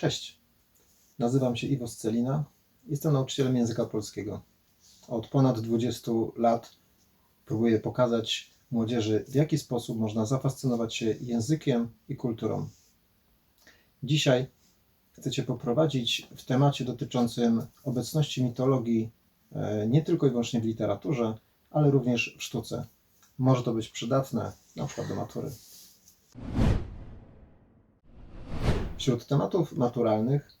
Cześć, nazywam się Iwo Scelina, jestem nauczycielem języka polskiego. Od ponad 20 lat próbuję pokazać młodzieży, w jaki sposób można zafascynować się językiem i kulturą. Dzisiaj chcę Cię poprowadzić w temacie dotyczącym obecności mitologii e, nie tylko i wyłącznie w literaturze, ale również w sztuce. Może to być przydatne, na przykład do matury. Wśród tematów maturalnych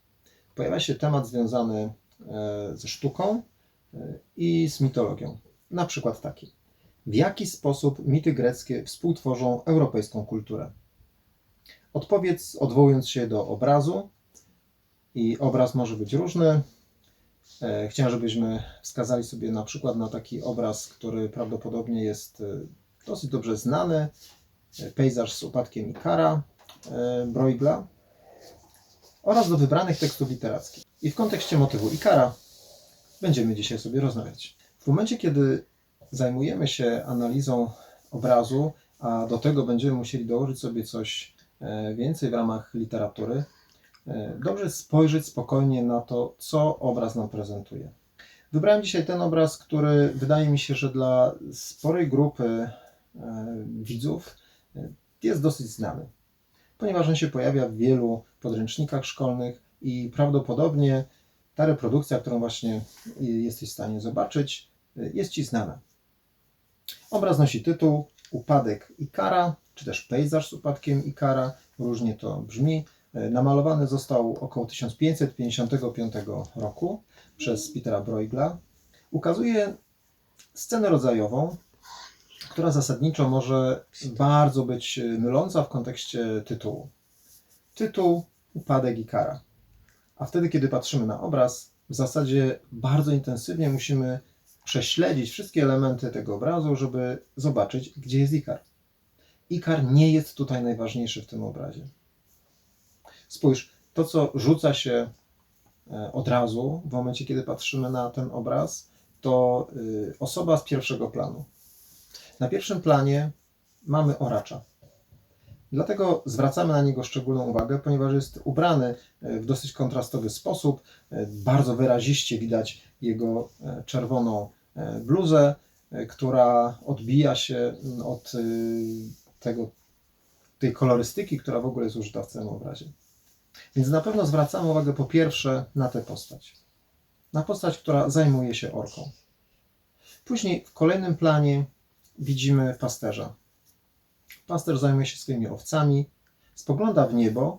pojawia się temat związany e, ze sztuką e, i z mitologią. Na przykład taki. W jaki sposób mity greckie współtworzą europejską kulturę? Odpowiedz odwołując się do obrazu. I obraz może być różny. E, Chciałem, żebyśmy wskazali sobie na przykład na taki obraz, który prawdopodobnie jest dosyć dobrze znany. Pejzaż z upadkiem Ikara Bruegla oraz do wybranych tekstów literackich. I w kontekście motywu Ikara będziemy dzisiaj sobie rozmawiać. W momencie, kiedy zajmujemy się analizą obrazu, a do tego będziemy musieli dołożyć sobie coś e, więcej w ramach literatury, e, dobrze spojrzeć spokojnie na to, co obraz nam prezentuje. Wybrałem dzisiaj ten obraz, który wydaje mi się, że dla sporej grupy e, widzów jest dosyć znany ponieważ on się pojawia w wielu podręcznikach szkolnych i prawdopodobnie ta reprodukcja, którą właśnie jesteś w stanie zobaczyć, jest Ci znana. Obraz nosi tytuł Upadek Ikara, czy też Pejzaż z upadkiem Ikara, różnie to brzmi. Namalowany został około 1555 roku przez Petera Bruegla. Ukazuje scenę rodzajową, która zasadniczo może bardzo być myląca w kontekście tytułu. Tytuł Upadek Ikara. A wtedy, kiedy patrzymy na obraz, w zasadzie bardzo intensywnie musimy prześledzić wszystkie elementy tego obrazu, żeby zobaczyć, gdzie jest Ikar. Ikar nie jest tutaj najważniejszy w tym obrazie. Spójrz, to co rzuca się e, od razu w momencie, kiedy patrzymy na ten obraz, to y, osoba z pierwszego planu. Na pierwszym planie mamy oracza. Dlatego zwracamy na niego szczególną uwagę, ponieważ jest ubrany e, w dosyć kontrastowy sposób. E, Bardzo wyraziście widać jego e, czerwoną bluzę, która odbija się mm, od tego, tej kolorystyki, która w ogóle jest użyta w całym obrazie. Więc na pewno zwracamy uwagę po pierwsze na tę postać. Na postać, która zajmuje się orką. Później w kolejnym planie widzimy pasterza. Pasterz zajmuje się swoimi owcami, spogląda w niebo,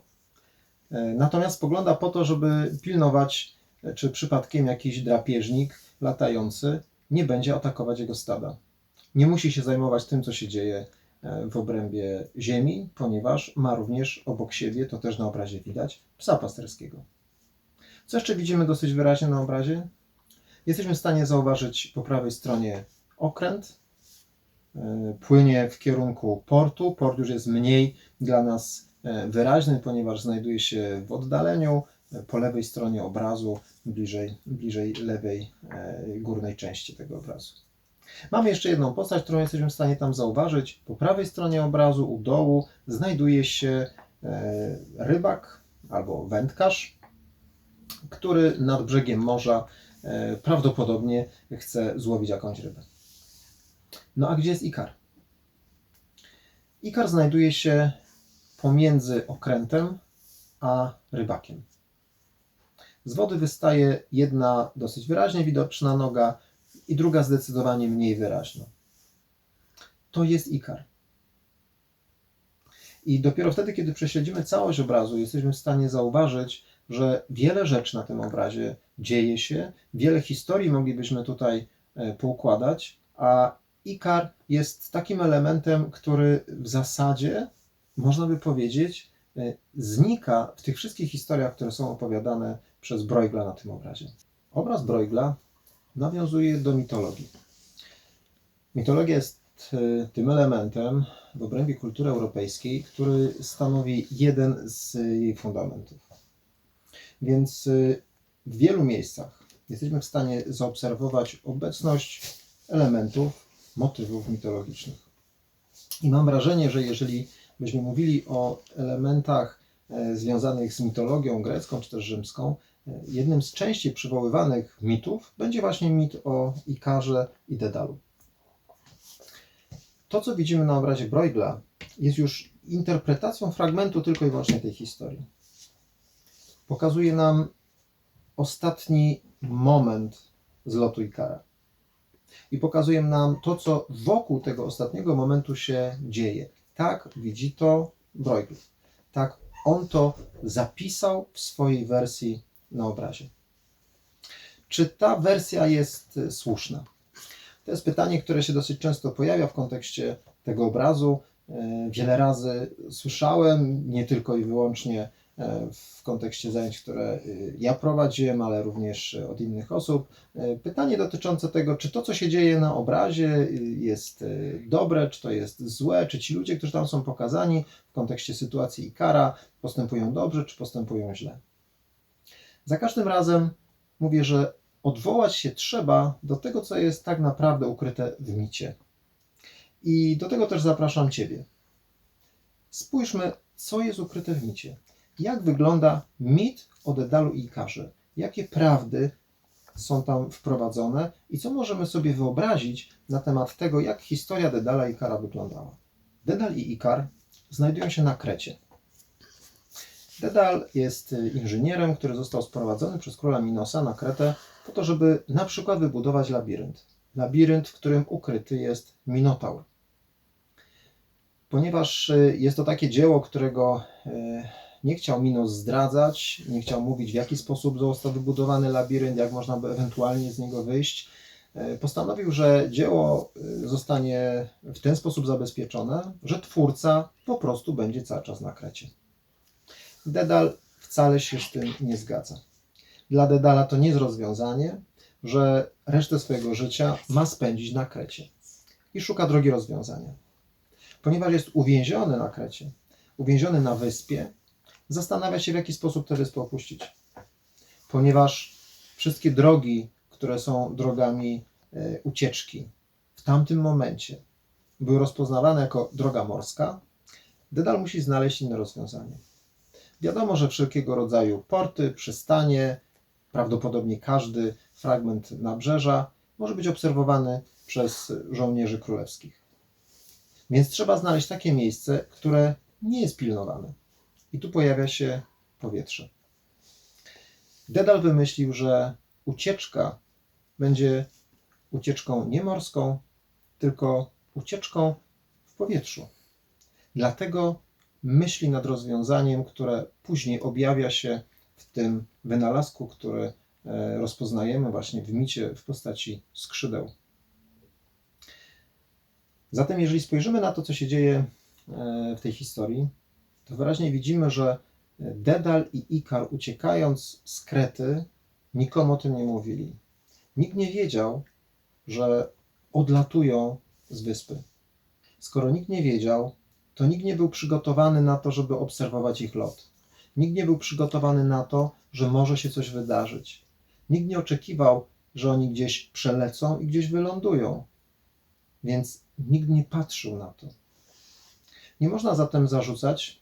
e, natomiast spogląda po to, żeby pilnować, e, czy przypadkiem jakiś drapieżnik latający nie będzie atakować jego stada. Nie musi się zajmować tym, co się dzieje e, w obrębie ziemi, ponieważ ma również obok siebie, to też na obrazie widać, psa pasterskiego. Co jeszcze widzimy dosyć wyraźnie na obrazie? Jesteśmy w stanie zauważyć po prawej stronie okręt, płynie w kierunku portu. Port już jest mniej dla nas e, wyraźny, ponieważ znajduje się w oddaleniu e, po lewej stronie obrazu, bliżej, bliżej lewej e, górnej części tego obrazu. Mamy jeszcze jedną postać, którą jesteśmy w stanie tam zauważyć. Po prawej stronie obrazu, u dołu, znajduje się e, rybak albo wędkarz, który nad brzegiem morza e, prawdopodobnie chce złowić jakąś rybę. No a gdzie jest Ikar? Ikar znajduje się pomiędzy okrętem a rybakiem. Z wody wystaje jedna dosyć wyraźnie widoczna noga i druga zdecydowanie mniej wyraźna. To jest Ikar. I dopiero wtedy, kiedy prześledzimy całość obrazu, jesteśmy w stanie zauważyć, że wiele rzeczy na tym obrazie dzieje się, wiele historii moglibyśmy tutaj e, poukładać, a Ikar jest takim elementem, który w zasadzie, można by powiedzieć, e, znika w tych wszystkich historiach, które są opowiadane przez Bruegla na tym obrazie. Obraz Bruegla nawiązuje do mitologii. Mitologia jest e, tym elementem w obrębie kultury europejskiej, który stanowi jeden z jej fundamentów. Więc w wielu miejscach jesteśmy w stanie zaobserwować obecność elementów, motywów mitologicznych. I mam wrażenie, że jeżeli byśmy mówili o elementach e, związanych z mitologią grecką czy też rzymską, e, jednym z częściej przywoływanych mitów będzie właśnie mit o Ikarze i Dedalu. To, co widzimy na obrazie Bruegla, jest już interpretacją fragmentu tylko i wyłącznie tej historii. Pokazuje nam ostatni moment zlotu Ikara. I pokazuje nam to, co wokół tego ostatniego momentu się dzieje. Tak widzi to Bruegel. Tak on to zapisał w swojej wersji na obrazie. Czy ta wersja jest e, słuszna? To jest pytanie, które się dosyć często pojawia w kontekście tego obrazu. E, Wiele razy słyszałem, nie tylko i wyłącznie w kontekście zajęć, które e, ja prowadziłem, ale również od innych osób. E, Pytanie dotyczące tego, czy to, co się dzieje na obrazie, e, jest e, dobre, czy to jest złe, czy ci ludzie, którzy tam są pokazani w kontekście sytuacji Ikara, postępują dobrze, czy postępują źle. Za każdym razem mówię, że odwołać się trzeba do tego, co jest tak naprawdę ukryte w micie. I do tego też zapraszam Ciebie. Spójrzmy, co jest ukryte w micie. Jak wygląda mit o Dedalu i Ikarze? Jakie prawdy są tam wprowadzone i co możemy sobie wyobrazić na temat tego, jak historia Dedala i Ikara wyglądała? Dedal i Ikar znajdują się na Krecie. Dedal jest y, inżynierem, który został sprowadzony przez króla Minosa na Kretę po to, żeby na przykład wybudować labirynt. Labirynt, w którym ukryty jest Minotaur. Ponieważ y, jest to takie dzieło, którego y, nie chciał Minos zdradzać, nie chciał mówić, w jaki sposób został wybudowany labirynt, jak można by ewentualnie z niego wyjść, y, postanowił, że dzieło y, zostanie w ten sposób zabezpieczone, że twórca po prostu będzie cały czas na Krecie. Dedal wcale się z tym nie zgadza. Dla Dedala to nie jest rozwiązanie, że resztę swojego życia ma spędzić na Krecie i szuka drogi rozwiązania. Ponieważ jest uwięziony na Krecie, uwięziony na wyspie, zastanawia się, w jaki sposób tę wyspę opuścić. Ponieważ wszystkie drogi, które są drogami e, ucieczki, w tamtym momencie były rozpoznawane jako droga morska, Dedal musi znaleźć inne rozwiązanie. Wiadomo, że wszelkiego rodzaju porty, przystanie, prawdopodobnie każdy fragment nabrzeża może być obserwowany przez żołnierzy królewskich. Więc trzeba znaleźć takie miejsce, które nie jest pilnowane. I tu pojawia się powietrze. Dedal wymyślił, że ucieczka będzie ucieczką nie morską, tylko ucieczką w powietrzu. Dlatego myśli nad rozwiązaniem, które później objawia się w tym wynalazku, który e, rozpoznajemy właśnie w micie w postaci skrzydeł. Zatem, jeżeli spojrzymy na to, co się dzieje e, w tej historii, to wyraźnie widzimy, że Dedal i Ikar, uciekając z Krety, nikomu o tym nie mówili. Nikt nie wiedział, że odlatują z wyspy. Skoro nikt nie wiedział, to nikt nie był przygotowany na to, żeby obserwować ich lot. Nikt nie był przygotowany na to, że może się coś wydarzyć. Nikt nie oczekiwał, że oni gdzieś przelecą i gdzieś wylądują. Więc nikt nie patrzył na to. Nie można zatem zarzucać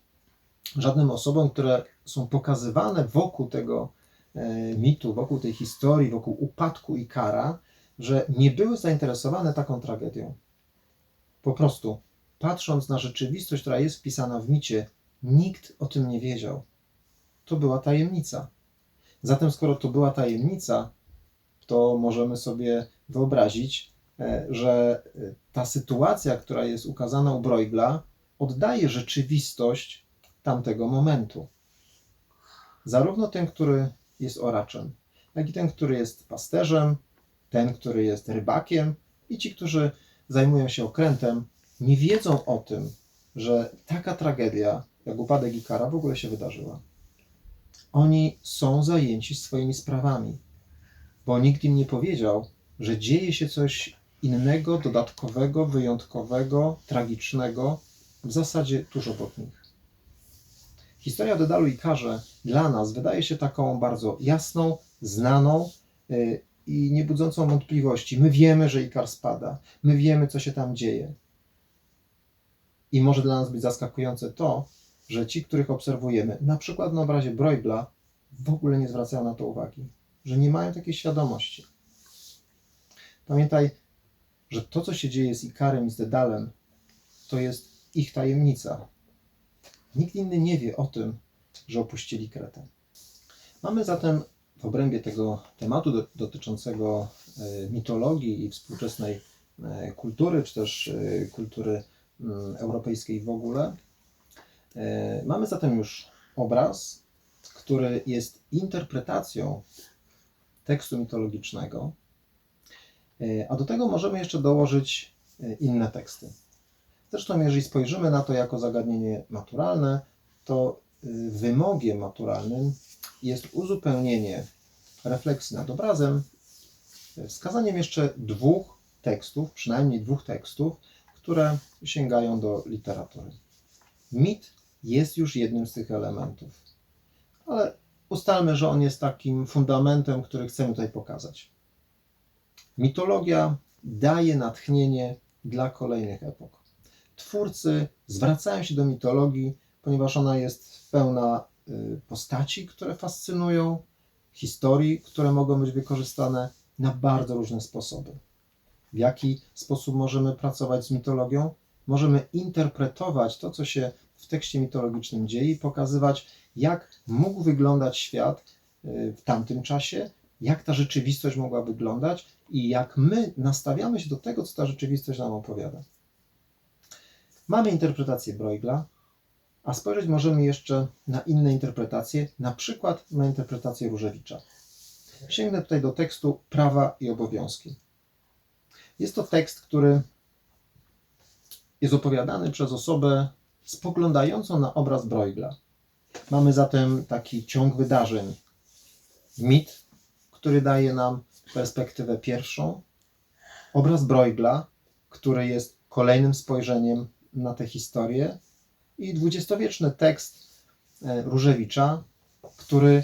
żadnym osobom, które są pokazywane wokół tego e, mitu, wokół tej historii, wokół upadku i kara, że nie były zainteresowane taką tragedią. Po prostu, patrząc na rzeczywistość, która jest wpisana w micie, nikt o tym nie wiedział. To była tajemnica. Zatem, skoro to była tajemnica, to możemy sobie wyobrazić, e, że e, ta sytuacja, która jest ukazana u Bruegla, oddaje rzeczywistość tamtego momentu. Zarówno ten, który jest oraczem, jak i ten, który jest pasterzem, ten, który jest rybakiem i ci, którzy zajmują się okrętem, nie wiedzą o tym, że taka tragedia, jak upadek Ikara, w ogóle się wydarzyła. Oni są zajęci swoimi sprawami, bo nikt im nie powiedział, że dzieje się coś innego, dodatkowego, wyjątkowego, tragicznego, w zasadzie tuż obok nich. Historia Dedalu i Karze dla nas wydaje się taką bardzo jasną, znaną yy, i nie budzącą wątpliwości. My wiemy, że Ikar spada, my wiemy, co się tam dzieje. I może dla nas być zaskakujące to, że ci, których obserwujemy, na przykład na obrazie Bruegla, w ogóle nie zwracają na to uwagi, że nie mają takiej świadomości. Pamiętaj, że to, co się dzieje z Ikarem i z Dedalem, to jest ich tajemnica. Nikt inny nie wie o tym, że opuścili Kretę. Mamy zatem w obrębie tego tematu do, dotyczącego e, mitologii i współczesnej e, kultury, czy też e, kultury mm, europejskiej w ogóle, mamy zatem już obraz, który jest interpretacją tekstu mitologicznego, a do tego możemy jeszcze dołożyć inne teksty. Zresztą, jeżeli spojrzymy na to jako zagadnienie naturalne, to y, wymogiem naturalnym jest uzupełnienie refleksji nad obrazem y, wskazaniem jeszcze dwóch tekstów, przynajmniej dwóch tekstów, które sięgają do literatury. Mit jest już jednym z tych elementów, ale ustalmy, że on jest takim fundamentem, który chcemy tutaj pokazać. Mitologia daje natchnienie dla kolejnych epok twórcy zwracają się do mitologii, ponieważ ona jest pełna y, postaci, które fascynują, historii, które mogą być wykorzystane na bardzo różne sposoby. W jaki sposób możemy pracować z mitologią? Możemy interpretować to, co się w tekście mitologicznym dzieje i pokazywać, jak mógł wyglądać świat y, w tamtym czasie, jak ta rzeczywistość mogła wyglądać i jak my nastawiamy się do tego, co ta rzeczywistość nam opowiada. Mamy interpretację Bruegla, a spojrzeć możemy jeszcze na inne interpretacje, na przykład na interpretację Różewicza. Sięgnę tutaj do tekstu Prawa i Obowiązki. Jest to tekst, który jest opowiadany przez osobę spoglądającą na obraz Bruegla. Mamy zatem taki ciąg wydarzeń, mit, który daje nam perspektywę pierwszą, obraz Bruegla, który jest kolejnym spojrzeniem na tę historię i dwudziestowieczny tekst e, Różewicza, który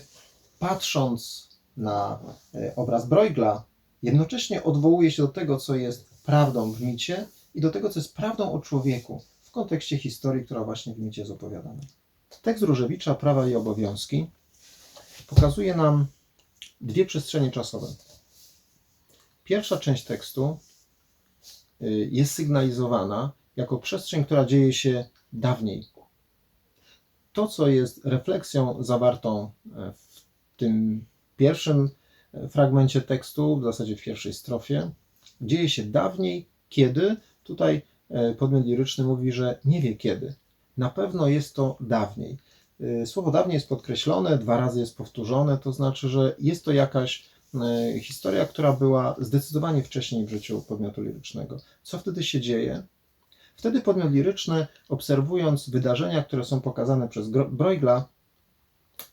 patrząc na e, obraz Bruegla, jednocześnie odwołuje się do tego, co jest prawdą w micie i do tego, co jest prawdą o człowieku w kontekście historii, która właśnie w micie jest opowiadana. Tekst Różewicza, Prawa i Obowiązki, pokazuje nam dwie przestrzenie czasowe. Pierwsza część tekstu y, jest sygnalizowana jako przestrzeń, która dzieje się dawniej. To, co jest refleksją zawartą e, w tym pierwszym e, fragmencie tekstu, w zasadzie w pierwszej strofie, dzieje się dawniej, kiedy tutaj e, podmiot liryczny mówi, że nie wie kiedy. Na pewno jest to dawniej. Słowo dawniej jest podkreślone, dwa razy jest powtórzone, to znaczy, że jest to jakaś historia, która była zdecydowanie wcześniej w życiu podmiotu lirycznego. Co wtedy się dzieje? Wtedy podmiot liryczny, obserwując wydarzenia, które są pokazane przez Bruegla,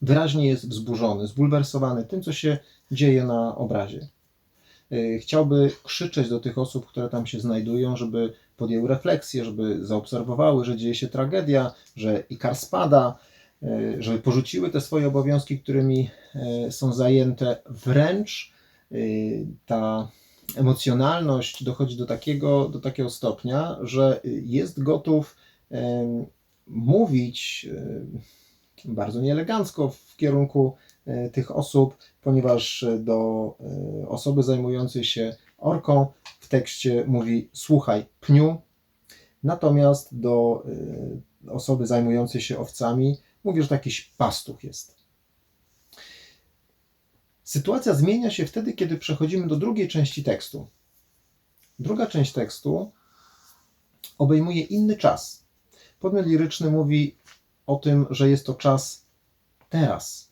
wyraźnie jest wzburzony, zbulwersowany tym, co się dzieje na obrazie. Y, chciałby krzyczeć do tych osób, które tam się znajdują, żeby podjęły refleksję, żeby zaobserwowały, że dzieje się tragedia, że Ikar spada, y, żeby porzuciły te swoje obowiązki, którymi y, są zajęte. Wręcz ta emocjonalność dochodzi do takiego, do takiego stopnia, że jest gotów mówić bardzo nieelegancko w kierunku e, tych osób, ponieważ do e, osoby zajmującej się orką w tekście mówi słuchaj pniu, natomiast do e, osoby zajmującej się owcami mówi, że to jakiś pastuch jest. Sytuacja zmienia się wtedy, kiedy przechodzimy do drugiej części tekstu. Druga część tekstu obejmuje inny czas. Podmiot liryczny mówi o tym, że jest to czas teraz.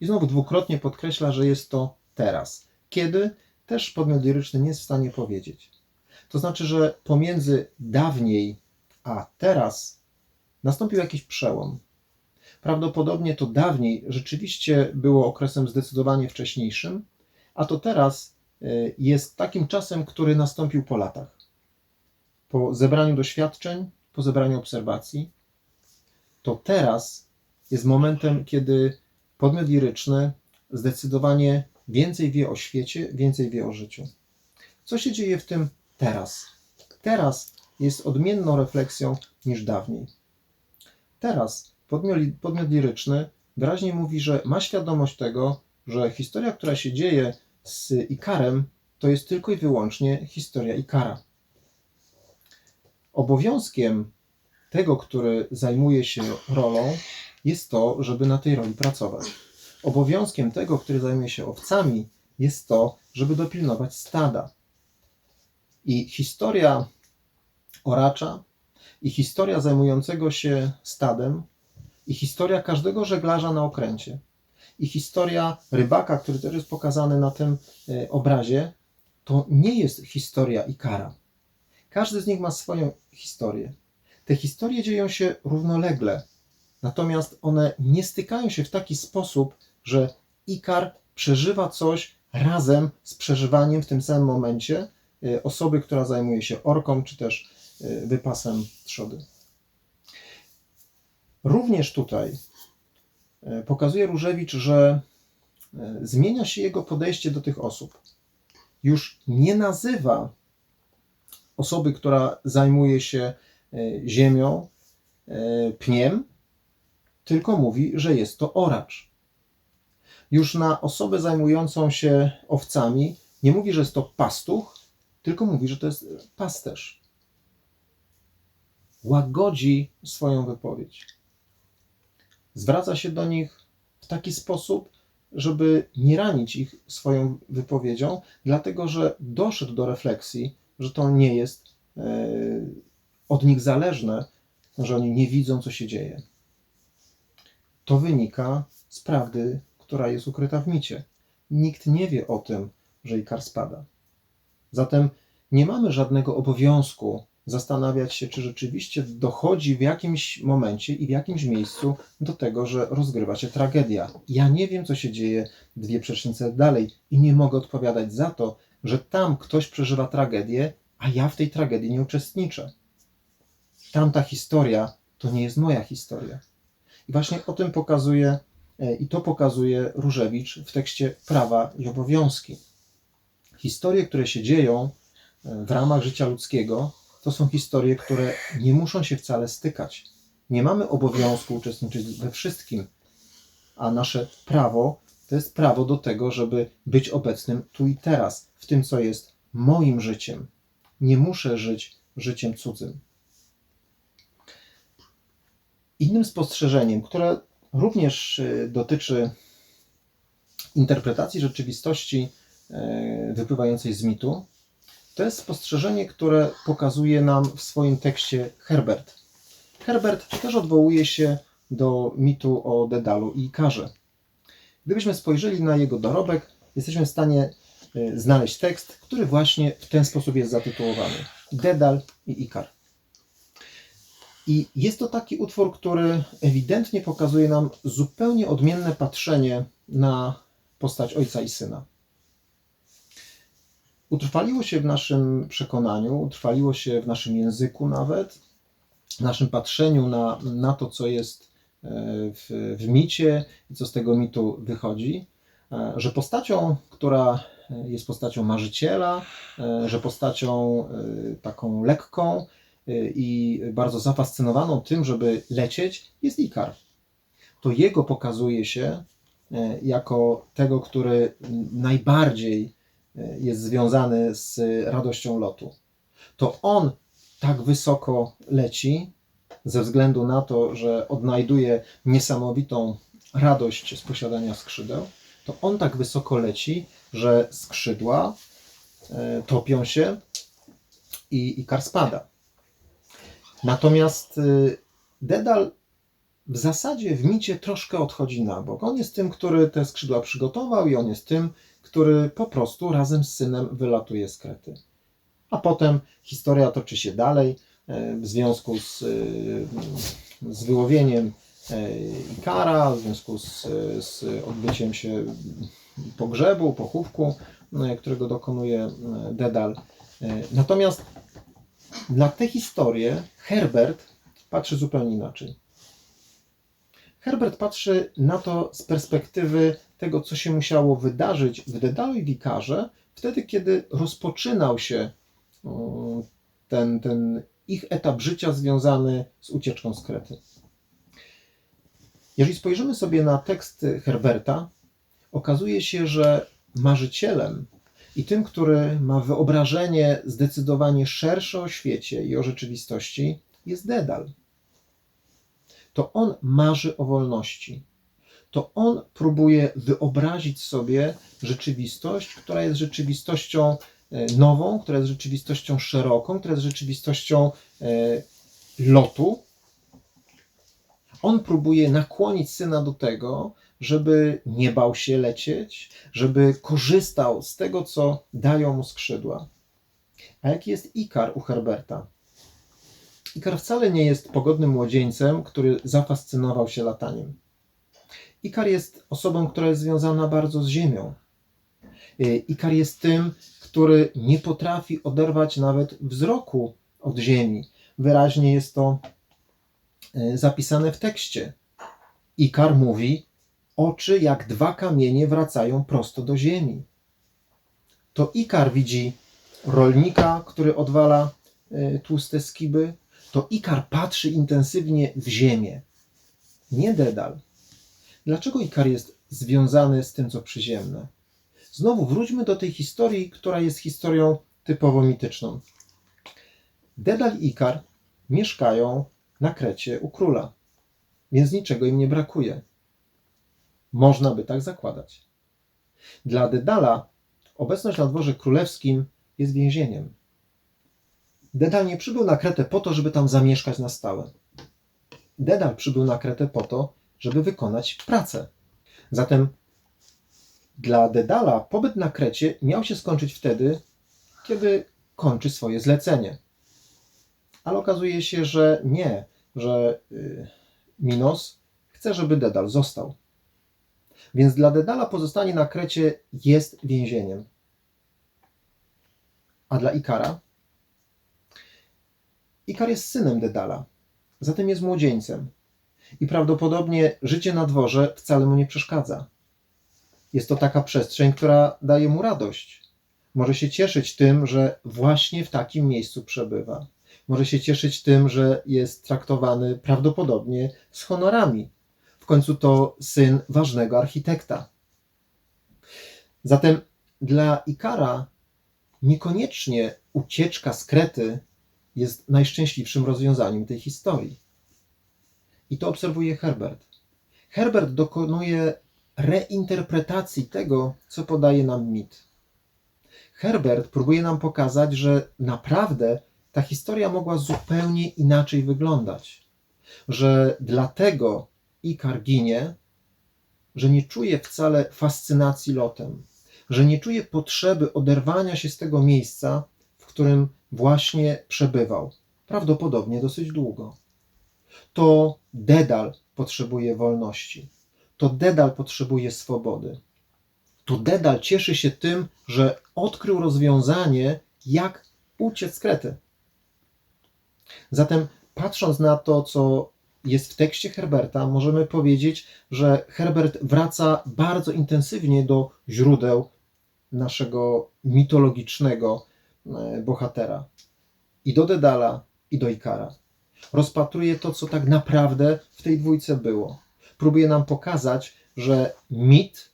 I znowu dwukrotnie podkreśla, że jest to teraz. Kiedy też podmiot liryczny nie jest w stanie powiedzieć. To znaczy, że pomiędzy dawniej a teraz nastąpił jakiś przełom. Prawdopodobnie to dawniej rzeczywiście było okresem zdecydowanie wcześniejszym, a to teraz e, jest takim czasem, który nastąpił po latach. Po zebraniu doświadczeń, po zebraniu obserwacji, to teraz jest momentem, kiedy podmiot liryczny zdecydowanie więcej wie o świecie, więcej wie o życiu. Co się dzieje w tym teraz? Teraz jest odmienną refleksją niż dawniej. Teraz podmiot, podmiot liryczny wyraźnie mówi, że ma świadomość tego, że historia, która się dzieje z Ikarem, to jest tylko i wyłącznie historia Ikara. Obowiązkiem tego, który zajmuje się rolą, jest to, żeby na tej roli pracować. Obowiązkiem tego, który zajmuje się owcami, jest to, żeby dopilnować stada. I historia oracza, i historia zajmującego się stadem, i historia każdego żeglarza na okręcie, i historia rybaka, który też jest pokazany na tym e, obrazie, to nie jest historia Ikara. Każdy z nich ma swoją historię. Te historie dzieją się równolegle, natomiast one nie stykają się w taki sposób, że Ikar przeżywa coś razem z przeżywaniem w tym samym momencie e, osoby, która zajmuje się orką, czy też e, wypasem trzody. Również tutaj e, pokazuje Różewicz, że e, zmienia się jego podejście do tych osób. Już nie nazywa osoby, która zajmuje się e, ziemią, pniem, tylko mówi, że jest to oracz. Już na osobę zajmującą się owcami nie mówi, że jest to pastuch, tylko mówi, że to jest pasterz. Łagodzi swoją wypowiedź. Zwraca się do nich w taki sposób, żeby nie ranić ich swoją wypowiedzią, dlatego że doszedł do refleksji, że to nie jest e, od nich zależne, że oni nie widzą, co się dzieje. To wynika z prawdy, która jest ukryta w micie. Nikt nie wie o tym, że Ikar spada. Zatem nie mamy żadnego obowiązku zastanawiać się, czy rzeczywiście dochodzi w jakimś momencie i w jakimś miejscu do tego, że rozgrywa się tragedia. Ja nie wiem, co się dzieje dwie przecznice dalej i nie mogę odpowiadać za to, że tam ktoś przeżywa tragedię, a ja w tej tragedii nie uczestniczę. Tamta historia to nie jest moja historia. I właśnie o tym pokazuje e, i to pokazuje Różewicz w tekście Prawa i Obowiązki. Historie, które się dzieją e, w ramach życia ludzkiego, to są historie, które nie muszą się wcale stykać. Nie mamy obowiązku uczestniczyć we wszystkim, a nasze prawo to jest prawo do tego, żeby być obecnym tu i teraz, w tym, co jest moim życiem. Nie muszę żyć życiem cudzym. Innym spostrzeżeniem, które również y, dotyczy interpretacji rzeczywistości y, wypływającej z mitu, to jest spostrzeżenie, które pokazuje nam w swoim tekście Herbert. Herbert też odwołuje się do mitu o Dedalu i Ikarze. Gdybyśmy spojrzeli na jego dorobek, jesteśmy w stanie y, znaleźć tekst, który właśnie w ten sposób jest zatytułowany: Dedal i Ikar. I jest to taki utwór, który ewidentnie pokazuje nam zupełnie odmienne patrzenie na postać ojca i syna. Utrwaliło się w naszym przekonaniu, utrwaliło się w naszym języku nawet, w naszym patrzeniu na, na to, co jest e, w, w micie i co z tego mitu wychodzi, e, że postacią, która jest postacią marzyciela, e, że postacią taką lekką i bardzo zafascynowaną tym, żeby lecieć, jest Ikar. To jego pokazuje się jako tego, który najbardziej jest związany z radością lotu. To on tak wysoko leci, ze względu na to, że odnajduje niesamowitą radość z posiadania skrzydeł, to on tak wysoko leci, że skrzydła e, topią się i, i kar spada. Natomiast y, Dedal w zasadzie w micie troszkę odchodzi na bok. On jest tym, który te skrzydła przygotował i on jest tym, który po prostu razem z synem wylatuje z Krety. A potem historia toczy się dalej e, w związku z, e, z wyłowieniem e, Ikara, w związku z, z odbyciem się pogrzebu, pochówku, którego dokonuje Dedal. Natomiast na tę historię Herbert patrzy zupełnie inaczej. Herbert patrzy na to z perspektywy tego, co się musiało wydarzyć w Dedalu i Wikarze, wtedy, kiedy rozpoczynał się ten, ten ich etap życia związany z ucieczką z Krety. Jeżeli spojrzymy sobie na tekst Herberta, okazuje się, że marzycielem i tym, który ma wyobrażenie zdecydowanie szersze o świecie i o rzeczywistości, jest Dedal. To on marzy o wolności. To on próbuje wyobrazić sobie rzeczywistość, która jest rzeczywistością e, nową, która jest rzeczywistością szeroką, która jest rzeczywistością e, lotu. On próbuje nakłonić syna do tego, żeby nie bał się lecieć, żeby korzystał z tego, co dają mu skrzydła. A jaki jest Ikar u Herberta? Ikar wcale nie jest pogodnym młodzieńcem, który zafascynował się lataniem. Ikar jest osobą, która jest związana bardzo z ziemią. Y, Ikar jest tym, który nie potrafi oderwać nawet wzroku od ziemi. Wyraźnie jest to y, zapisane w tekście. Ikar mówi: Oczy jak dwa kamienie wracają prosto do ziemi. To Ikar widzi rolnika, który odwala y, tłuste skiby. To Ikar patrzy intensywnie w ziemię. Nie Dedal. Dlaczego Ikar jest związany z tym, co przyziemne? Znowu wróćmy do tej historii, która jest historią typowo mityczną. Dedal i Ikar mieszkają na Krecie u króla, więc niczego im nie brakuje. Można by tak zakładać. Dla Dedala obecność na dworze królewskim jest więzieniem. Dedal nie przybył na Kretę po to, żeby tam zamieszkać na stałe. Dedal przybył na Kretę po to, żeby wykonać pracę. Zatem dla Dedala pobyt na Krecie miał się skończyć wtedy, kiedy kończy swoje zlecenie. Ale okazuje się, że nie, że y, Minos chce, żeby Dedal został. Więc dla Dedala pozostanie na Krecie jest więzieniem. A dla Ikara? Ikar jest synem Dedala, zatem jest młodzieńcem i prawdopodobnie życie na dworze wcale mu nie przeszkadza. Jest to taka przestrzeń, która daje mu radość. Może się cieszyć tym, że właśnie w takim miejscu przebywa. Może się cieszyć tym, że jest traktowany prawdopodobnie z honorami. W końcu to syn ważnego architekta. Zatem dla Ikara niekoniecznie ucieczka z Krety jest najszczęśliwszym rozwiązaniem tej historii. I to obserwuje Herbert. Herbert dokonuje reinterpretacji tego, co podaje nam mit. Herbert próbuje nam pokazać, że naprawdę ta historia mogła zupełnie inaczej wyglądać. Że dlatego Ikar ginie, że nie czuje wcale fascynacji lotem, że nie czuje potrzeby oderwania się z tego miejsca, w którym właśnie przebywał, prawdopodobnie dosyć długo to Dedal potrzebuje wolności. To Dedal potrzebuje swobody. To Dedal cieszy się tym, że odkrył rozwiązanie, jak uciec z Krety. Zatem, patrząc na to, co jest w tekście Herberta, możemy powiedzieć, że Herbert wraca bardzo intensywnie do źródeł naszego mitologicznego bohatera. I do Dedala, i do Ikara rozpatruje to, co tak naprawdę w tej dwójce było. Próbuje nam pokazać, że mit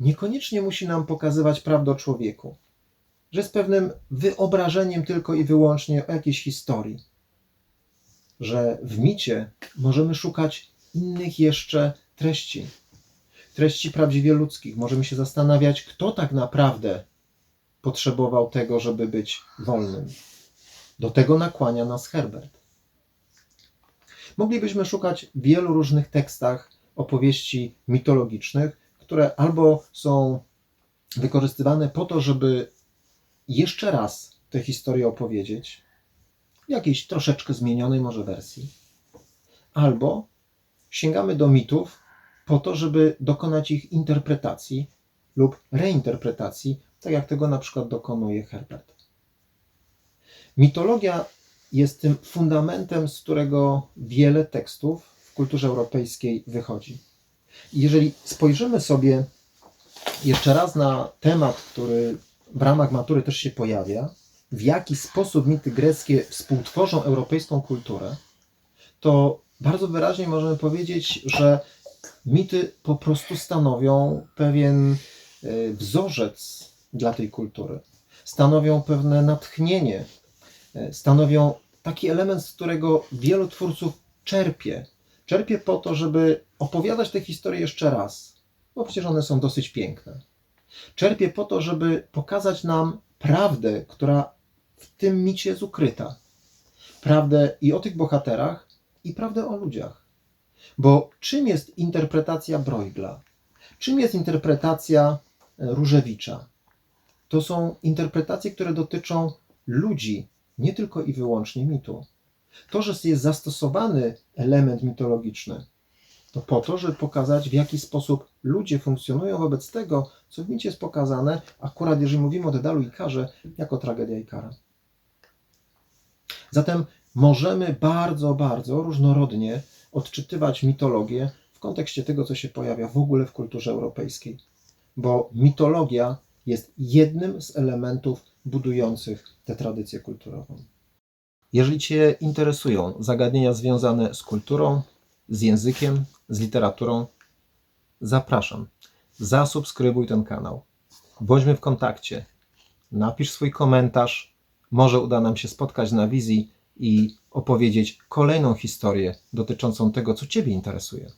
niekoniecznie musi nam pokazywać prawdę o człowieku, że jest pewnym wyobrażeniem tylko i wyłącznie o jakiejś historii, że w micie możemy szukać innych jeszcze treści, treści prawdziwie ludzkich. Możemy się zastanawiać, kto tak naprawdę potrzebował tego, żeby być wolnym. Do tego nakłania nas Herbert. Moglibyśmy szukać w wielu różnych tekstach opowieści mitologicznych, które albo są wykorzystywane po to, żeby jeszcze raz tę historię opowiedzieć, w jakiejś troszeczkę zmienionej może wersji, albo sięgamy do mitów po to, żeby dokonać ich interpretacji lub reinterpretacji, tak jak tego na przykład dokonuje Herbert. Mitologia jest tym fundamentem, z którego wiele tekstów w kulturze europejskiej wychodzi. Jeżeli spojrzymy sobie jeszcze raz na temat, który w ramach matury też się pojawia, w jaki sposób mity greckie współtworzą europejską kulturę, to bardzo wyraźnie możemy powiedzieć, że Mity po prostu stanowią pewien e, wzorzec dla tej kultury. Stanowią pewne natchnienie, e, stanowią taki element, z którego wielu twórców czerpie. Czerpie po to, żeby opowiadać te historie jeszcze raz, bo przecież one są dosyć piękne. Czerpie po to, żeby pokazać nam prawdę, która w tym micie jest ukryta. Prawdę i o tych bohaterach, i prawdę o ludziach. Bo czym jest interpretacja Bruegla? Czym jest interpretacja e, Różewicza? To są interpretacje, które dotyczą ludzi, nie tylko i wyłącznie mitu. To, że jest zastosowany element mitologiczny, to po to, żeby pokazać, w jaki sposób ludzie funkcjonują wobec tego, co w micie jest pokazane, akurat jeżeli mówimy o Dedalu i Karze, jako tragedia i kara. Zatem możemy bardzo, bardzo różnorodnie odczytywać mitologię w kontekście tego, co się pojawia w ogóle w kulturze europejskiej, bo mitologia jest jednym z elementów budujących tę tradycję kulturową. Jeżeli Cię interesują zagadnienia związane z kulturą, z językiem, z literaturą, zapraszam. Zasubskrybuj ten kanał. Bądźmy w kontakcie. Napisz swój komentarz. Może uda nam się spotkać na wizji i opowiedzieć kolejną historię dotyczącą tego, co Ciebie interesuje.